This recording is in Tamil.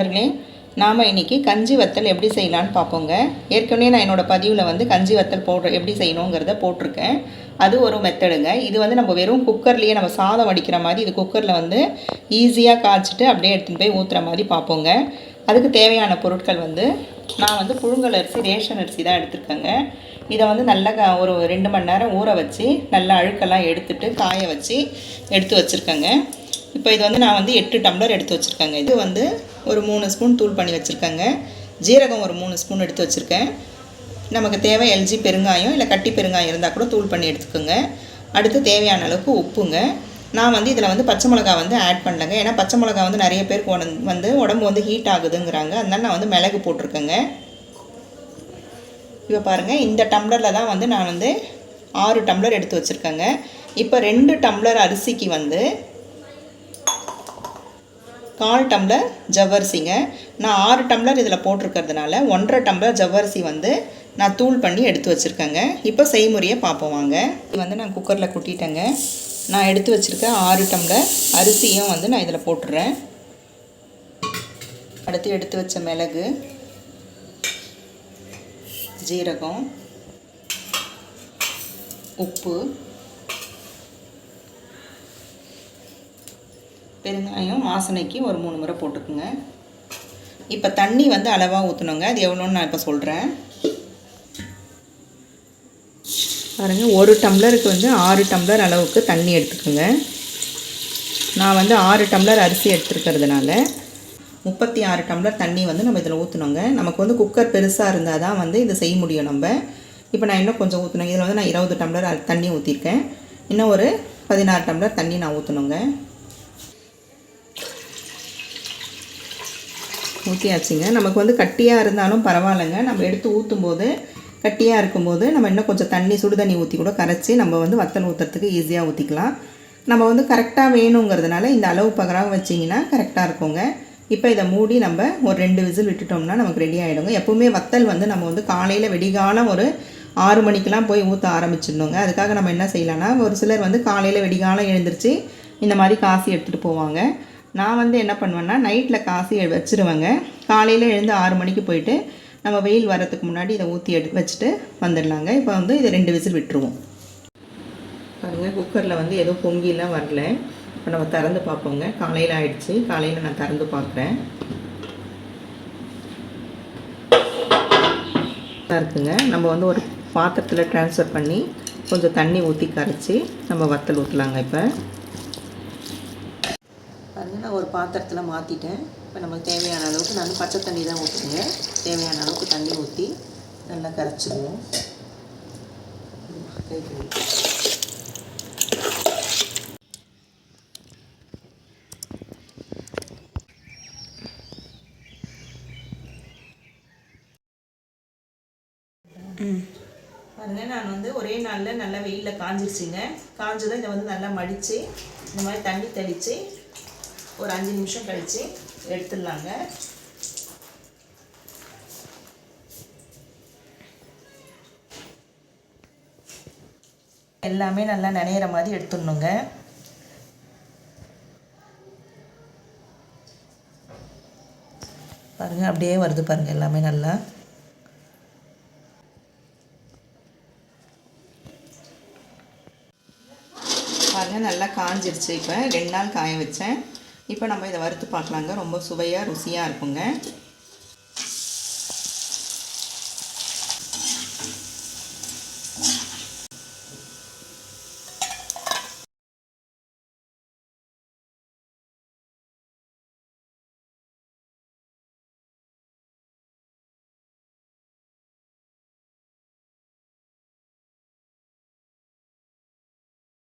அவர்களே நாம் இன்றைக்கி கஞ்சி வத்தல் எப்படி செய்யலான்னு பார்ப்போங்க. ஏற்கனவே நான் என்னோடய பதிவில் வந்து கஞ்சி வத்தல் போடுற எப்படி செய்யணுங்கிறத போட்டிருக்கேன். அது ஒரு மெத்தடுங்க. இது வந்து நம்ம வெறும் குக்கர்லேயே நம்ம சாதம் வடிக்கிற மாதிரி இது குக்கரில் வந்து ஈஸியாக காய்ச்சிட்டு அப்படியே எடுத்துகிட்டு போய் ஊற்றுற மாதிரி பார்ப்போங்க. அதுக்கு தேவையான பொருட்கள் வந்து நான் வந்து புழுங்கல் அரிசி ரேஷன் அரிசி தான் எடுத்துருக்கேங்க. இதை வந்து நல்லா ஒரு ரெண்டு மணி நேரம் ஊற வச்சு நல்லா அழுக்கெல்லாம் எடுத்துட்டு காய வச்சு எடுத்து வச்சுருக்கேங்க. இப்போ இது வந்து நான் வந்து எட்டு டம்ளர் எடுத்து வச்சுருக்கேங்க. இது வந்து ஒரு மூணு ஸ்பூன் தூள் பண்ணி வச்சுருக்கேங்க. ஜீரகம் ஒரு மூணு ஸ்பூன் எடுத்து வச்சுருக்கேன். நமக்கு தேவை எல்ஜி பெருங்காயம் இல்லை கட்டி பெருங்காயம் இருந்தால் கூட தூள் பண்ணி எடுத்துக்கோங்க. அடுத்து தேவையான அளவுக்கு உப்புங்க. நான் வந்து இதில் வந்து பச்சை மிளகா வந்து ஆட் பண்ணலங்க. ஏன்னா பச்சை மிளகா வந்து நிறைய பேருக்கு உடம்பு வந்து உடம்பு வந்து ஹீட் ஆகுதுங்கிறாங்க. அதனால் நான் வந்து மிளகு போட்டிருக்கேங்க. இப்போ பாருங்கள் இந்த டம்ளரில் தான் வந்து நான் வந்து ஆறு டம்ளர் எடுத்து வச்சுருக்கேங்க. இப்போ ரெண்டு டம்ளர் அரிசிக்கு வந்து கால் டம்ளர் ஜவ்வரிசிங்க. நான் ஆறு டம்ளர் இதில் போட்டிருக்கிறதுனால ஒன்றரை டம்ளர் ஜவ்வரிசி வந்து நான் தூள் பண்ணி எடுத்து வச்சுருக்கேங்க. இப்போ செய்முறையை பார்ப்போம் வாங்க. இது வந்து நான் குக்கரில் கொட்டிட்டேங்க. நான் எடுத்து வச்சுருக்க ஆறு டம்ளர் அரிசியும் வந்து நான் இதில் போட்டுடுறேன் அடுத்து எடுத்து வச்ச மிளகு ஜீரகம் உப்பு பெருங்காயம் வாசனைக்கு ஒரு மூணு முறை போட்டுக்குங்க. இப்போ தண்ணி வந்து அளவாக ஊற்றணுங்க அது எவ்வளோன்னு நான் இப்போ சொல்கிறேன் பாருங்கள் ஒரு டம்ளருக்கு வந்து ஆறு டம்ளர் அளவுக்கு தண்ணி எடுத்துக்கோங்க. நான் வந்து ஆறு டம்ளர் அரிசி எடுத்துருக்கிறதுனால முப்பத்தி ஆறு டம்ளர் தண்ணி வந்து நம்ம இதில் ஊற்றணுங்க நமக்கு வந்து குக்கர் பெருசாக இருந்தால் தான் வந்து இதை செய்ய முடியும் நம்ம. இப்போ நான் இன்னும் கொஞ்சம் ஊற்றணும் இதில் வந்து நான் இருபது டம்ளர் தண்ணி ஊற்றிருக்கேன் இன்னும் ஒரு பதினாறு டம்ளர் தண்ணி நான் ஊற்றணுங்க ஊற்றியாச்சுங்க நமக்கு வந்து கட்டியாக இருந்தாலும் பரவாயில்லைங்க. நம்ம எடுத்து ஊற்றும் போது கட்டியாக இருக்கும்போது நம்ம இன்னும் கொஞ்சம் தண்ணி சுடு தண்ணி ஊற்றி கூட கரைச்சி நம்ம வந்து வத்தல் ஊற்றுறதுக்கு ஈஸியாக ஊற்றிக்கலாம் நம்ம வந்து கரெக்டாக வேணுங்கிறதுனால இந்த அளவு பகராக வச்சிங்கன்னா கரெக்டாக இருக்குங்க. இப்போ இதை மூடி நம்ம ஒரு ரெண்டு விசில் விட்டுட்டோம்னா நமக்கு ரெடி ஆகிடுங்க எப்போவுமே வத்தல் வந்து நம்ம வந்து காலையில் வெடிகாலம் ஒரு ஆறு மணிக்கெலாம் போய் ஊற்ற ஆரம்பிச்சிடணுங்க. அதுக்காக நம்ம என்ன செய்யலாம்னா ஒரு சிலர் வந்து காலையில் வெடிகாலம் எழுந்திரிச்சு இந்த மாதிரி காசி எடுத்துகிட்டு போவாங்க. நான் வந்து என்ன பண்ணுவேன்னா நைட்டில் காசி வச்சுருவேங்க. வச்சிருவேங்க காலையில் எழுந்து ஆறு மணிக்கு போயிட்டு நம்ம வெயில் வரதுக்கு முன்னாடி இதை ஊற்றி எடு வச்சுட்டு வந்துடலாங்க. இப்போ வந்து இதை ரெண்டு விசில் விட்டுருவோம். பாருங்கள் குக்கரில் வந்து எதுவும் பொங்கிலாம் வரல. இப்போ நம்ம திறந்து பார்ப்போங்க. காலையில் ஆயிடுச்சு. காலையில் நான் திறந்து பார்க்குறேன். இருக்குங்க. நம்ம வந்து ஒரு பாத்திரத்தில் ட்ரான்ஸ்ஃபர் பண்ணி கொஞ்சம் தண்ணி ஊற்றி கரைச்சி நம்ம வத்தல் ஊற்றலாங்க இப்போ. ஒரு பாத்திரத்தில் மாற்றிட்டேன் இப்போ நமக்கு தேவையான அளவுக்கு நான் பச்சை தண்ணி தான் ஊற்றுங்க தேவையான அளவுக்கு தண்ணி ஊற்றி நல்லா கரைச்சிடுவோம். பாருங்க நான் வந்து ஒரே நாளில் நல்லா வெயிலில் காஞ்சிருச்சுங்க. காஞ்சதும் இதை வந்து நல்லா மடித்து இந்த மாதிரி தண்ணி தெளித்து ஒரு அஞ்சு நிமிஷம் கழித்து எடுத்துடலாங்க. எல்லாமே நல்லா நினைகிற மாதிரி எடுத்துடணுங்க. பாருங்க அப்படியே வருது பாருங்க எல்லாமே நல்லா. பாருங்கள் நல்லா காஞ்சிருச்சு. இப்போ ரெண்டு நாள் காய வச்சேன். இப்போ நம்ம இதை வறுத்து பார்க்கலாங்க. ரொம்ப சுவையாக ருசியாக இருக்குங்க.